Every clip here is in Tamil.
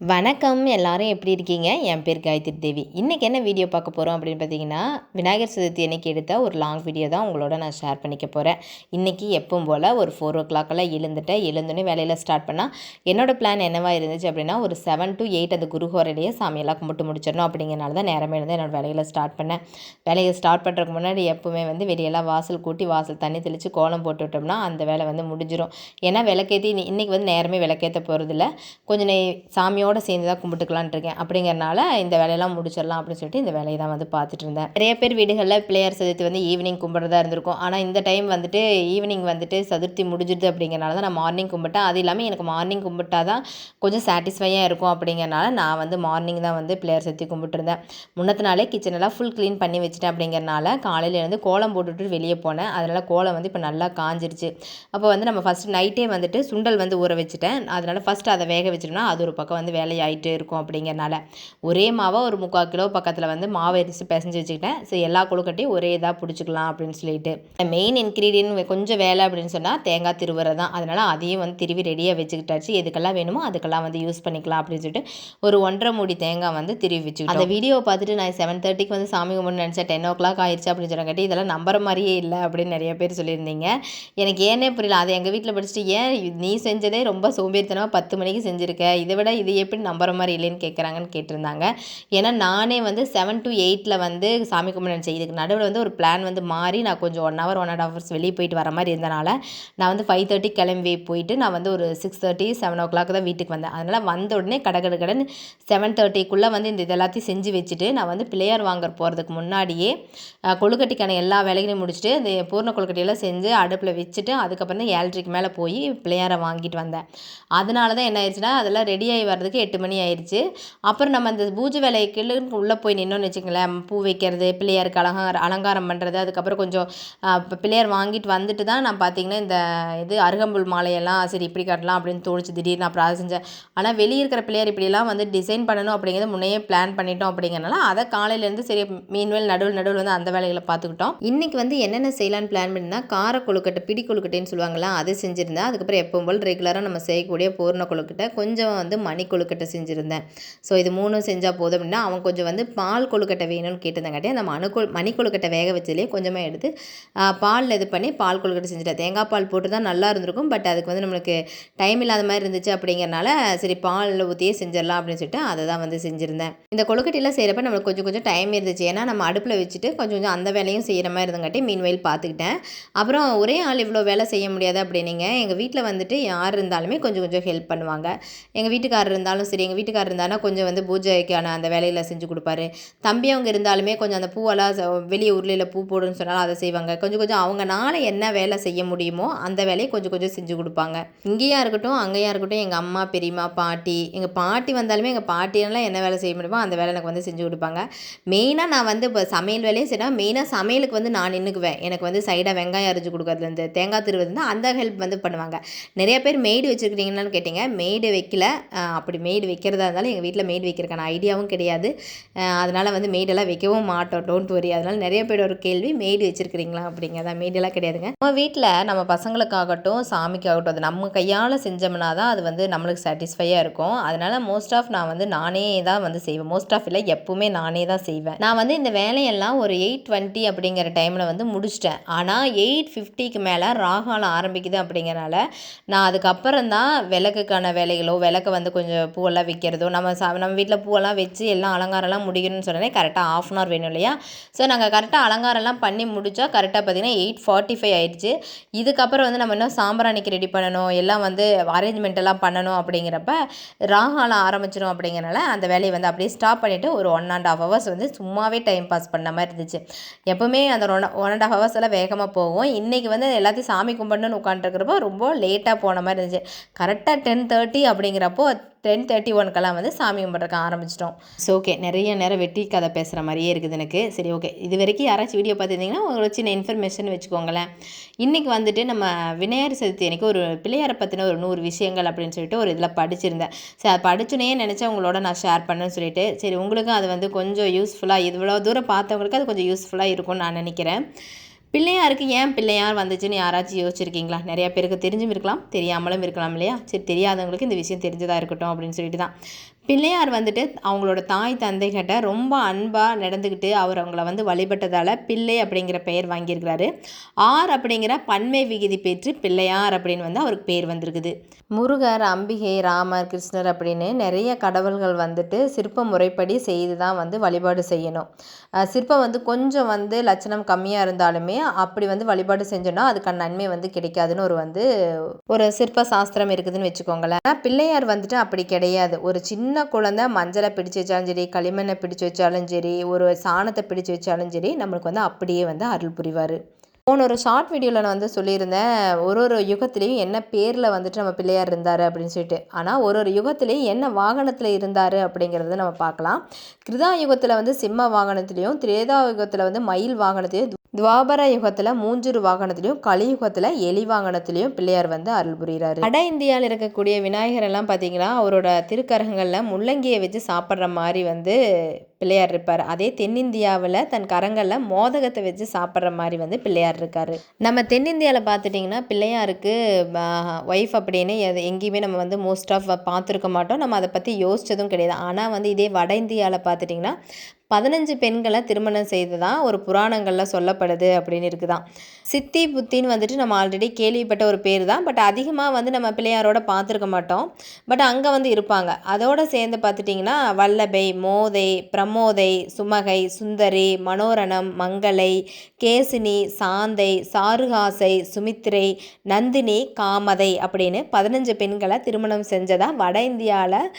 வணக்கம் எல்லாரும் எப்படி இருக்கீங்க? என் பேர் காயத்ரி தேவி. இன்றைக்கி என்ன வீடியோ பார்க்க போகிறோம் அப்படின்னு பார்த்தீங்கன்னா விநாயகர் சதுர்த்தி அன்னைக்கு எடுத்த ஒரு லாங் வீடியோ தான் உங்களோட நான் ஷேர் பண்ணிக்க போகிறேன் இன்றைக்கி எப்பவும் போல் ஒரு ஃபோர் ஓ கிளாக்கெல்லாம் எழுந்துட்டேன் எழுந்தோடனே வேலையில் ஸ்டார்ட் பண்ணால் என்னோட பிளான் என்னவாக இருந்துச்சு அப்படின்னா ஒரு செவன் டு எயிட் அந்த குருஹோரையிலேயே சாமியெல்லாம் கும்பிட்டு முடிச்சிடணும் அப்படிங்கிறனால தான் நேரமே இருந்து என்னோட வேலையில் ஸ்டார்ட் பண்ணேன். வேலையை ஸ்டார்ட் பண்ணுறதுக்கு முன்னாடி எப்போவுமே வந்து வெளியெல்லாம் வாசல் கூட்டி வாசல் தண்ணி தெளித்து கோலம் போட்டு விட்டோம்னா அந்த வேலை வந்து முடிஞ்சிடும் ஏன்னா விளக்கேற்றி இன்றைக்கி வந்து நேரமே விளக்கேற்ற போகிறதில்ல கொஞ்சம் நே சாமியோட சேர்ந்து தான் கும்பிட்டுக்கலான் இருக்கேன். அப்படிங்கிறனால இந்த வேலையெல்லாம் முடிச்சிடலாம் அப்படின்னு சொல்லிட்டு இந்த வேலையை தான் வந்து பார்த்துட்டு இருந்தேன். நிறைய பேர் வீடுகளில் பிள்ளையார் சதுர்த்தி வந்து ஈவினிங் கும்பிட்றதா இருந்திருக்கும். ஆனால் இந்த டைம் வந்துட்டு ஈவினிங் வந்துட்டு சதுர்த்தி முடிஞ்சிடுது அப்படிங்கிறனால தான் நான் மார்னிங் கும்பிட்டேன். அது இல்லாமல் எனக்கு மார்னிங் கும்பிட்டா தான் கொஞ்சம் சாட்டிஸ்ஃபையாக இருக்கும் அப்படிங்கிறனால நான் வந்து மார்னிங் தான் வந்து பிள்ளையார் சதுர்த்தி கும்பிட்டுருந்தேன் முன்னத்து நாளே கிச்சனெல்லாம் ஃபுல் க்ளீன் பண்ணி வச்சுட்டேன் அப்படிங்கிறனால காலையிலேருந்து கோலம் போட்டுட்டு வெளியே போனேன். அதனால் கோலம் வந்து இப்போ நல்லா காஞ்சிருச்சு. அப்போ வந்து நம்ம ஃபஸ்ட்டு நைட்டே வந்துட்டு சுண்டல் வந்து ஊற வச்சுட்டேன். அதனால் ஃபஸ்ட்டு அதை வேக வச்சிட்டோம்னா அது ஒரு பக்கம் வந்து வேலையாயிட்டே இருக்கும் அப்படிங்கிறனால. ஒரே மாவை ஒரு முக்கால் கிலோ பக்கத்தில் வந்து மாவை அரிசி பிசைஞ்சு வச்சுக்கிட்டேன். சரி எல்லா கொழுக்கட்டையும் ஒரே இதாக பிடிச்சிக்கலாம் அப்படின்னு சொல்லிட்டு. மெயின் இன்க்ரீடியன்ட் கொஞ்சம் வேலை அப்படின்னு சொன்னால் தேங்காய் திருவுரை தான். அதனால் அதையும் வந்து திருவி ரெடியாக வச்சுக்கிட்டாச்சு. எதுக்கெல்லாம் வேணுமோ அதுக்கெல்லாம் வந்து யூஸ் பண்ணிக்கலாம் அப்படின்னு சொல்லிட்டு ஒரு ஒன்றரை மூடி தேங்காய் வந்து திருவி வச்சுக்கிட்டோம். அந்த வீடியோவை பார்த்துட்டு நான் செவன் தேர்ட்டிக்கு வந்து சாமி கும்பிட்டு நினச்சேன். டென் ஓ கிளாக் ஆயிடுச்சு அப்படின்னு சொன்னாங்கட்டி இதெல்லாம் நம்புற மாதிரியே இல்லை அப்படின்னு நிறைய பேர் சொல்லியிருந்தீங்க. எனக்கு ஏனே புரியல. அது எங்கள் வீட்டில் படிச்சுட்டு ஏன் நீ செஞ்சதே ரொம்ப சோம்பேறித்தனமாக பத்து மணிக்கு செஞ்சுருக்க? இதை விட இது எப்படி நம்புற மாதிரி இல்லைன்னு கேட்குறாங்கன்னு கேட்டிருந்தாங்க. ஏன்னா நானே வந்து செவன் டு எயிட்டில் வந்து சாமி கும்பிட்டு நினச்சேன் இதுக்கு நடுவில் வந்து ஒரு பிளான் வந்து மாறி நான் கொஞ்சம் one hour one and hours வெளியே போயிட்டு வர மாதிரி இருந்தனால நான் வந்து ஃபைவ் தேர்ட்டி கிளம்பி போயிட்டு நான் வந்து ஒரு six thirty seven o'clock தான் வீட்டுக்கு வந்தேன். அதனால் வந்த உடனே கடகடு கடன் செவன் தேர்ட்டிக்குள்ளே வந்து இந்த இதெல்லாத்தையும் செஞ்சு வச்சுட்டு நான் வந்து பிள்ளையார் வாங்க போகிறதுக்கு முன்னாடியே கொழுக்கட்டிக்கான எல்லா வேலைகளையும் முடிச்சுட்டு இந்த பூர்ண கொழுக்கட்டையெல்லாம் செஞ்சு அடுப்பில் வச்சுட்டு அதுக்கப்புறம் தான் ஏழ்ரைக்கு மேலே போய் பிள்ளையாரை வாங்கிட்டு வந்தேன். அதனால தான் என்ன ஆயிடுச்சுன்னா அதெல்லாம் ரெடி ஆகி வர்றதுக்கு எட்டு மணி ஆயிடுச்சு அப்புறம் நம்ம அந்த பூஜை வேலைக்குள்ள உள்ளே போய் நின்னோன்னு வச்சுங்களேன் பூ வைக்கிறது பிள்ளையாருக்கு அலங்கார அலங்காரம் பண்ணுறது அதுக்கப்புறம் கொஞ்சம் பிள்ளையார் வாங்கிட்டு வந்துட்டு தான் நான் பார்த்தீங்கன்னா இந்த இது அருகம்புல் மாலையெல்லாம் சரி இப்படி கட்டலாம் அப்படின்னு தோணுச்சு. திடீர்னு அப்புறம் அதை செஞ்சேன். ஆனால் வெளியே இருக்கிற பிள்ளையார் இப்படிலாம் வந்து டிசைன் பண்ணணும் அப்படிங்கிறது முன்னையே பிளான் பண்ணிட்டோம் அப்படிங்கிறனால அதை காலையிலேருந்து சரி மீன்வேல் நடுவில் நடுவில் வந்து அந்த வேலைகளை பார்த்துக்கிட்டோம் இன்றைக்கி வந்து என்னென்ன செய்யலான்னு பிளான் பண்ணினா கார கொழுக்கட்டை பிடி கொழுக்கட்டைன்னு சொல்லுவாங்களா அது செஞ்சுருந்தேன். அதுக்கப்புறம் எப்பவும் போல் ரெகுலராக நம்ம செய்யக்கூடிய பூர்ண கொழுக்கட்டை கொஞ்சம் வந்து மணி கொழுக்கட்டை செஞ்சுருந்தேன். ஸோ இது மூணும் செஞ்சால் போதும் அப்படின்னா அவன் கொஞ்சம் வந்து பால் கொழுக்கட்டை வேணும்னு கேட்டிருந்தாங்காட்டி அந்த மணு கொ மணி கொழுக்கட்டை வேக வச்சதுலேயே கொஞ்சமாக எடுத்து பாலில் இது பண்ணி பால் கொழுக்கட்டை செஞ்சுட்டேன். தேங்காய் பால் போட்டு தான் நல்லா இருந்திருக்கும். பட் அதுக்கு வந்து நம்மளுக்கு டைம் இல்லாத மாதிரி இருந்துச்சு அப்படிங்கிறனால சரி பாலில் ஊற்றியே செஞ்சிடலாம் அப்படின்னு சொல்லிட்டு அதை தான் வந்து செஞ்சுருந்தேன். இந்த கொழுக்கட்டையெல்லாம் செய்கிறப்ப நம்மளுக்கு கொஞ்சம் கொஞ்சம் டைம் இருந்துச்சு. ஏன்னா நம்ம அடுப்பில் வச்சுட்டு கொஞ்சம் கொஞ்சம் அந்த வேலையும் செய்கிற மாதிரி இருந்தங்காட்டி மீன் வயல் பார்த்துக்கிட்டேன். அப்புறம் ஒரே ஆள் இவ்வளோ வேலை செய்ய முடியாது அப்படின்னீங்க. எங்கள் வீட்டில் வந்துட்டு யார் இருந்தாலுமே கொஞ்சம் கொஞ்சம் ஹெல்ப் பண்ணுவாங்க. எங்கள் வீட்டுக்காரர் இருந்தாலும் சரி எங்கள் வீட்டுக்காரர் இருந்தாலும் கொஞ்சம் வந்து பூஜைக்கான அந்த வேலையில் செஞ்சு கொடுப்பாரு. தம்பி அவங்க இருந்தாலுமே கொஞ்சம் அந்த பூவெல்லாம் வெளியே உருளையில் பூ போடுன்னு சொன்னாலும் அதை செய்வாங்க. கொஞ்சம் கொஞ்சம் அவங்கனால என்ன வேலை செய்ய முடியுமோ அந்த வேலையை கொஞ்சம் கொஞ்சம் செஞ்சு கொடுப்பாங்க. இங்கேயா இருக்கட்டும் அங்கேயா இருக்கட்டும் எங்கள் அம்மா பெரியம்மா பாட்டி எங்கள் பாட்டி வந்தாலுமே எங்கள் பாட்டியெல்லாம் என்ன வேலை செய்ய முடியுமோ அந்த வேலை எனக்கு வந்து செஞ்சு கொடுப்பாங்க. மெயினாக நான் வந்து இப்போ சமையல் வேலையும் சரி மெயினாக சமையலுக்கு வந்து நான் நின்றுக்குவேன் எனக்கு வந்து சைடாக வெங்காயம் அரிஞ்சு கொடுக்குறதுலேருந்து தேங்காய் திருவது அந்த ஹெல்ப் வந்து பண்ணுவாங்க. நிறைய பேர் மெய்டு வச்சுருக்கிறீங்கன்னு கேட்டிங்க. மெய்டு வைக்கல. அப்படி மெய்டு வைக்கிறதா இருந்தாலும் எங்கள் வீட்டில் மெய்டு வைக்கிறக்கான ஐடியாவும் கிடையாது. அதனால் வந்து மெய்டெல்லாம் வைக்கவும் மாட்டோம். டோன்ட் வரி அதனால் நிறைய பேர் ஒரு கேள்வி மெய்டு வச்சுருக்கிறீங்களா? அப்படிங்கிறதா மெய்டெல்லாம் கிடையாதுங்க. நம்ம வீட்டில் நம்ம பசங்களுக்காகட்டும் சாமிக்காகட்டும் அது நம்ம கையால் செஞ்சோம்னா தான் அது வந்து நம்மளுக்கு சாட்டிஸ்ஃபையாக இருக்கும். அதனால் மோஸ்ட் ஆஃப் நான் வந்து நானே தான் வந்து செய்வேன். மோஸ்ட் ஆஃப் இல்லை எப்பவுமே நானே தான் செய்வேன். நான் வந்து இந்த வேலையெல்லாம் ஒரு எயிட் டுவெண்ட்டி அப்படிங்கிற டைமில் வந்து முடிச்சிட்டேன். ஆனால் எயிட் ஃபிஃப்டிக்கு மேலே ராகாலம் ஆரம்பிக்குது அப்படிங்கிறனால நான் அதுக்கப்புறம் தான் விளக்குக்கான வேலைகளோ விளக்கை வந்து கொஞ்சம் பூவெல்லாம் வைக்கிறதோ நம்ம சா நம்ம வீட்டில் பூவெல்லாம் வச்சு எல்லாம் அலங்காரம்லாம் முடிக்கணும்னு சொன்னே கரெக்டாக ஆஃப் அன் ஹவர் வேணும் இல்லையா? ஸோ நாங்கள் கரெக்டாக அலங்காரம்லாம் பண்ணி முடித்தா கரெக்டாக பார்த்திங்கன்னா எயிட் ஃபார்ட்டி ஃபைவ் ஆயிடுச்சு. இதுக்கப்புறம் வந்து நம்ம இன்னும் சாம்பிராணிக்கு ரெடி பண்ணணும் எல்லாம் வந்து அரேஞ்ச்மெண்ட் எல்லாம் பண்ணணும் அப்படிங்கிறப்ப ராகாலம் ஆரம்பிச்சிடும் அப்படிங்கிறனால அந்த வேலையை வந்து அப்படியே ஸ்டாப் பண்ணிவிட்டு ஒரு ஒன் அண்ட் ஆஃப் ஹவர்ஸ் வந்து சும்மாவே டைம் பாஸ் பண்ண மாதிரி இருந்துச்சு. எப்போவுமே அந்த one one and half hours எல்லாம் வேகமாக போகும். இன்றைக்கி வந்து எல்லாத்தையும் சாமி கும்பிடணும்னு உட்காந்துருக்கிறப்போ ரொம்ப லேட்டாக போன மாதிரி இருந்துச்சு. கரெக்டாக டென் தேர்ட்டி அப்படிங்கிறப்போ டென் தேர்ட்டி ஒன்க்கெல்லாம் வந்து சாமி கும்பிட்றக்க ஆரம்பிச்சிட்டோம். ஸோ ஓகே நிறைய நேரம் வெட்டி கதை பேசுகிற மாதிரியே இருக்குது எனக்கு. சரி ஓகே இது வரைக்கும் யாராச்சும் வீடியோ பார்த்துருந்தீங்கன்னா உங்களுக்கு சின்ன இன்ஃபர்மேஷன் வச்சுக்கோங்களேன். இன்றைக்கி வந்துட்டு நம்ம விநாயகர் சதுர்த்தி அன்றைக்கி ஒரு பிள்ளையாரை பற்றின ஒரு நூறு விஷயங்கள் அப்படின்னு சொல்லிட்டு ஒரு இதில் படிச்சிருந்தேன். சரி அது படிச்சுனே நினச்சா உங்களோட நான் ஷேர் பண்ணேன்னு சொல்லிட்டு சரி உங்களுக்கும் அது வந்து கொஞ்சம் யூஸ்ஃபுல்லாக இவ்வளோ தூரம் பார்த்தவங்களுக்கு அது கொஞ்சம் யூஸ்ஃபுல்லாக இருக்கும்னு நான் நினைக்கிறேன். பிள்ளையாருக்கு ஏன் பிள்ளையார் வந்துச்சுன்னு யாராச்சும் யோசிச்சிருக்கீங்களா? நிறைய பேருக்கு தெரிஞ்சும் இருக்கலாம் தெரியாமலும் இருக்கலாம் இல்லையா? சரி தெரியாதவங்களுக்கு இந்த விஷயம் தெரிஞ்சதாக இருக்கட்டும் அப்படின்னு சொல்லிட்டு தான் பிள்ளையார் வந்துட்டு அவங்களோட தாய் தந்தைகிட்ட ரொம்ப அன்பாக நடந்துக்கிட்டு அவர் அவங்கள வந்து வழிபட்டதால் பிள்ளை அப்படிங்கிற பெயர் வாங்கியிருக்கிறாரு. ஆர் அப்படிங்கிற பன்மை விகுதி பெற்று பிள்ளையார் அப்படின்னு வந்து அவருக்கு பேர் வந்திருக்குது. முருகர் அம்பிகை ராமர் கிருஷ்ணர் அப்படின்னு நிறைய கடவுள்கள் வந்துட்டு சிற்ப முறைப்படி செய்து தான் வந்து வழிபாடு செய்யணும். சிற்பம் வந்து கொஞ்சம் வந்து லட்சணம் கம்மியாக இருந்தாலுமே அப்படி வந்து வழிபாடு செஞ்சோன்னா அதுக்கான நன்மை வந்து கிடைக்காதுன்னு ஒரு வந்து ஒரு சிற்ப சாஸ்திரம் இருக்குதுன்னு வச்சுக்கோங்களேன். பிள்ளையார் வந்துட்டு அப்படி கிடையாது. ஒரு சின்ன சின்ன குழந்தை மஞ்சளை பிடிச்சு வச்சாலும் சரி களிமண்ணை பிடிச்சு வச்சாலும் சரி ஒரு சாணத்தை பிடிச்சு வச்சாலும் சரி நம்மளுக்கு வந்து அப்படியே வந்து அருள் புரிவார். போன ஒரு ஷார்ட் வீடியோவில் நான் வந்து சொல்லியிருந்தேன் ஒரு ஒரு யுகத்துலேயும் என்ன பேரில் வந்துட்டு நம்ம பிள்ளையார் இருந்தார் அப்படின்னு சொல்லிட்டு. ஆனால் ஒரு ஒரு யுகத்துலேயும் என்ன வாகனத்தில் இருந்தார் அப்படிங்கிறத நம்ம பார்க்கலாம். கிருதா யுகத்தில் வந்து சிம்ம வாகனத்துலேயும் திரேதா யுகத்தில் வந்து மயில் வாகனத்திலையும் துவாபர யுகத்தில் மூஞ்சூர் வாகனத்திலையும் கலியுகத்தில் எலி வாகனத்திலையும் பிள்ளையார் வந்து அருள் புரிகிறாரு. வட இந்தியாவில் இருக்கக்கூடிய விநாயகர் எல்லாம் பார்த்தீங்கன்னா அவரோட திருக்கரங்களில் முள்ளங்கியை வச்சு சாப்பிட்ற மாதிரி வந்து பிள்ளையார் இருப்பார். அதே தென்னிந்தியாவில் தன் கரங்களில் மோதகத்தை வச்சு சாப்பிட்ற மாதிரி வந்து பிள்ளையார் இருக்கார். நம்ம தென்னிந்தியாவில் பார்த்துட்டிங்கன்னா பிள்ளையாருக்கு ஒய்ஃப் அப்படின்னு எங்கேயுமே நம்ம வந்து மோஸ்ட் ஆஃப் பார்த்துருக்க மாட்டோம். நம்ம அதை பற்றி யோசித்ததும் கிடையாது. ஆனால் வந்து இதே வட இந்தியாவில் பார்த்துட்டிங்கன்னா பதினஞ்சு பெண்களை திருமணம் செய்ததாக ஒரு புராணங்களில் சொல்லப்படுது அப்படின்னு இருக்குதான். சித்தி புத்தின்னு வந்துட்டு நம்ம ஆல்ரெடி கேள்விப்பட்ட ஒரு பேர் தான் பட் அதிகமாக வந்து நம்ம பிள்ளையாரோட பார்த்துருக்க மாட்டோம். பட் அங்கே வந்து இருப்பாங்க. அதோடு சேர்ந்து பார்த்துட்டிங்கன்னா வல்லபை மோதை பிரமோதை சுமகை சுந்தரி மனோரணம் மங்களை கேசினி சாந்தை சாருகாசை சுமித்ரை நந்தினி காமதை அப்படின்னு பதினஞ்சு பெண்களை திருமணம் செஞ்சதாக வட இந்தியாவில்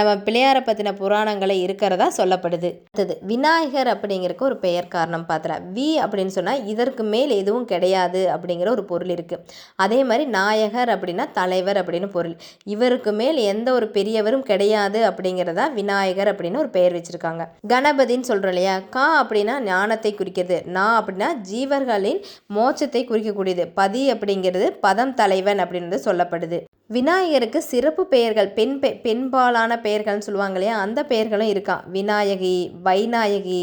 நம்ம பிள்ளையாரை பற்றின புராணங்களை இருக்கிறதா சொல்லப்படுது. அடுத்தது விநாயகர் அப்படிங்கிறக்கு ஒரு பெயர் காரணம் பார்த்துலாம் வி அப்படின்னு சொன்னால் இதற்கு மேல் எதுவும் கிடையாது அப்படிங்கிற ஒரு பொருள் இருக்குது அதே மாதிரி நாயகர் அப்படின்னா தலைவர் அப்படின்னு பொருள். இவருக்கு மேல் எந்த ஒரு பெரியவரும் கிடையாது அப்படிங்கிறதா விநாயகர் அப்படின்னு ஒரு பெயர் வச்சுருக்காங்க. கணபதின்னு சொல்கிறோம் இல்லையா? கா அப்படின்னா ஞானத்தை குறிக்கிறது. நா அப்படின்னா ஜீவர்களின் மோட்சத்தை குறிக்கக்கூடியது. பதி அப்படிங்கிறது பதம் தலைவன் அப்படின்றது சொல்லப்படுது. விநாயகருக்கு சிறப்பு பெயர்கள் பெண் பெ பெண்பாலான பெயர்கள்னு சொல்லுவாங்க இல்லையா? அந்த பெயர்களும் இருக்கா. விநாயகி வைநாயகி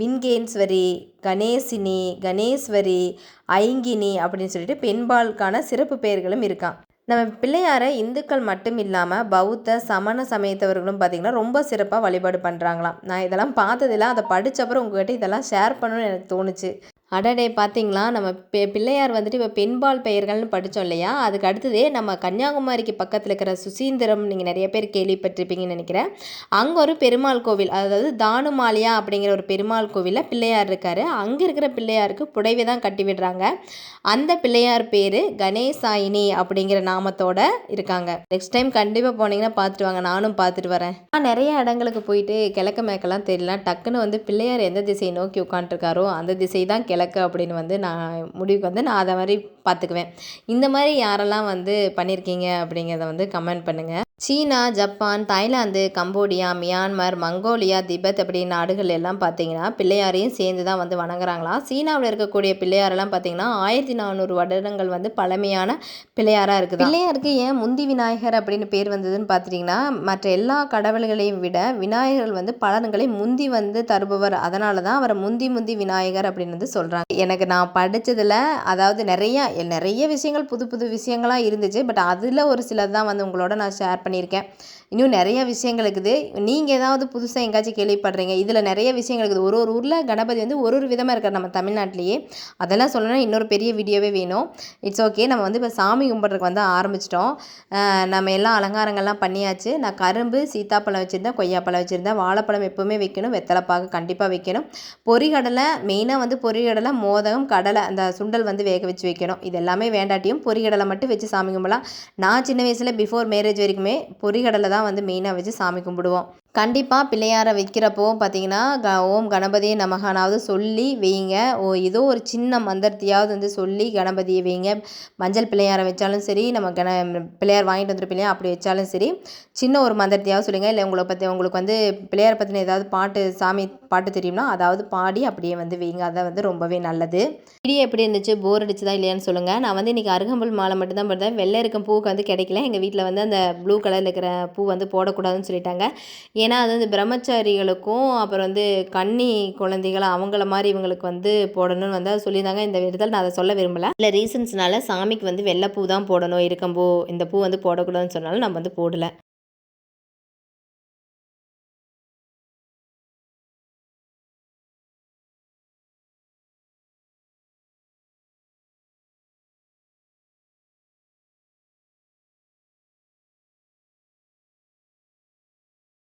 வின்கேன்ஸ்வரி கணேசினி கணேஸ்வரி ஐங்கினி அப்படின்னு சொல்லிட்டு பெண்பாலுக்கான சிறப்பு பெயர்களும் இருக்கான் நம்ம பிள்ளையாரை இந்துக்கள் மட்டும் இல்லாமல் பௌத்த சமண சமயத்தவர்களும் பார்த்திங்கன்னா ரொம்ப சிறப்பாக வழிபாடு பண்ணுறாங்களாம் நான் இதெல்லாம் பார்த்ததில்ல. அதை படித்தப்பறம் உங்கள்கிட்ட இதெல்லாம் ஷேர் பண்ணணும்னு எனக்கு தோணுச்சு. அடடே பார்த்தீங்களா நம்ம பெ பிள்ளையார் வந்துட்டு இப்போ பெண்பால் பெயர்கள்னு படித்தோம் இல்லையா? அதுக்கு அடுத்ததே நம்ம கன்னியாகுமரிக்கு பக்கத்தில் இருக்கிற சுசீந்திரம் நீங்கள் நிறைய பேர் கேள்விப்பட்டிருப்பீங்கன்னு நினைக்கிறேன். அங்கே ஒரு பெருமாள் கோவில் அதாவது தானுமாலியா அப்படிங்கிற ஒரு பெருமாள் கோவிலில் பிள்ளையார் இருக்கார். அங்கே இருக்கிற பிள்ளையாருக்கு புடைவை தான் கட்டி விடுறாங்க. அந்த பிள்ளையார் பேர் கணேசாயினி அப்படிங்கிற நாமத்தோட இருக்காங்க. நெக்ஸ்ட் டைம் கண்டிப்பாக போனீங்கன்னா பார்த்துட்டு வாங்க. நானும் பார்த்துட்டு வரேன். நான் நிறைய இடங்களுக்கு போயிட்டு கிழக்கு மேக்கெல்லாம் தெரியல. டக்குன்னு வந்து பிள்ளையார் எந்த திசையை நோக்கி உட்காந்துருக்காரோ அந்த திசை தான் கிழக்கு அப்படின்னு வந்து நான் முடிவுக்கு வந்து நான் அதை மாதிரி பார்த்துக்குவேன். இந்த மாதிரி யாரெல்லாம் வந்து பண்ணியிருக்கீங்க அப்படிங்கிறத வந்து கமெண்ட் பண்ணுங்கள் China Japan Thailand Cambodia Myanmar Mongolia Tibet அப்படி நாடுகள் எல்லாம் பார்த்தீங்கன்னா பிள்ளையாரையும் சேர்ந்து தான் வந்து வணங்குறாங்களாம் சீனாவில் இருக்கக்கூடிய பிள்ளையாரெல்லாம் பார்த்தீங்கன்னா ஆயிரத்தி நானூறு வருடங்கள் வந்து பழமையான பிள்ளையாராக இருக்குது? பிள்ளையாருக்கு ஏன் முந்தி விநாயகர் அப்படின்னு பேர் வந்ததுன்னு பார்த்துட்டிங்கன்னா மற்ற எல்லா கடவுள்களையும் விட விநாயகர்கள் வந்து பலன்களை முந்தி வந்து தருபவர். அதனால தான் அவரை முந்தி முந்தி விநாயகர் அப்படின்னு வந்து சொல்கிறாங்க எனக்கு நான் படித்ததில் அதாவது நிறையா நிறைய விஷயங்கள் புது புது விஷயங்களாக இருந்துச்சு. பட் அதில் ஒரு சிலது தான் வந்து உங்களோட நான் ஷேர் பண்ணி பண்ணியிருக்கேன். இன்னும் நிறைய விஷயங்கள் இருக்குது. நீங்கள் ஏதாவது புதுசாக எங்கேயாச்சும் கேள்விப்படுறீங்க. இதில் நிறைய விஷயங்கள் இருக்குது. ஒரு ஒரு ஊரில் கணபதி வந்து ஒரு ஒரு விதமாக இருக்கார் நம்ம தமிழ்நாட்டிலேயே. அதெல்லாம் சொல்லணும்னா இன்னொரு பெரிய வீடியோவே வேணும். இட்ஸ் ஓகே நம்ம வந்து இப்போ சாமி கும்பிட்றதுக்கு வந்து ஆரம்பிச்சிட்டோம். நம்ம எல்லாம் அலங்காரங்கள்லாம் பண்ணியாச்சு. நான் கரும்பு சீத்தாப்பழம் வச்சுருந்தேன் கொய்யாப்பழம் வச்சுருந்தேன். வாழைப்பழம் எப்போவுமே வைக்கணும். வெத்தலைப்பாக கண்டிப்பாக வைக்கணும். பொறிகடலை மெயினாக வந்து பொறிகடலை மோதகம் கடலை அந்த சுண்டல் வந்து வேக வச்சு வைக்கணும். இது எல்லாமே வேண்டாட்டியும் பொறிகடலை மட்டும் வச்சு சாமி கும்பலாம் நான் சின்ன வயசில் பிஃபோர் மேரேஜ் வரைக்குமே பொறிகடலை தான் வந்து மெயினாக வச்சு சாமி கும்பிடுவோம். கண்டிப்பாக பிள்ளையாரை வைக்கிறப்போ பார்த்தீங்கன்னா க ஓம் கணபதியை நமகானாவது சொல்லி வைங்க. ஓ ஏதோ ஒரு சின்ன மந்திரத்தையாவது வந்து சொல்லி கணபதியை வைங்க. மஞ்சள் பிள்ளையாரை வச்சாலும் சரி நம்ம கண பிள்ளையார் வாங்கிட்டு வந்துருப்பில்லையா பிள்ளையார் அப்படி வச்சாலும் சரி சின்ன ஒரு மந்திரத்தையாவது சொல்லுங்கள் இல்லை உங்களை பற்றி உங்களுக்கு வந்து பிள்ளையாரை பற்றின ஏதாவது பாட்டு சாமி பாட்டு தெரியும்னா அதாவது பாடி அப்படியே வந்து வைங்க. அதை வந்து ரொம்பவே நல்லது. வீடியோ எப்படி இருந்துச்சு? போர் அடிச்சுதா இல்லையான்னு சொல்லுங்கள் நான் வந்து இன்றைக்கி அருகம்புல் மாலை மட்டும்தான் போட்டேன் வெள்ளை இருக்கும் பூவுக்கு வந்து கிடைக்கல. எங்கள் வீட்டில் வந்து அந்த ப்ளூ கலரில் இருக்கிற பூ வந்து போடக்கூடாதுன்னு சொல்லிட்டாங்க. ஏன்னா அது வந்து பிரம்மச்சாரிகளுக்கும் அப்புறம் வந்து கன்னி குழந்தைகள் அவங்கள மாதிரி இவங்களுக்கு வந்து போடணும்னு வந்து சொல்லியிருந்தாங்க. இந்த விதத்தில் நான் அதை சொல்ல விரும்பலை. இல்லை ரீசன்ஸ்னால சாமிக்கு வந்து வெள்ளைப்பூ தான் போடணும் இருக்கம்பூ இந்த பூ வந்து போடக்கூடாதுன்னு சொன்னாலும் நம்ம வந்து போடலை.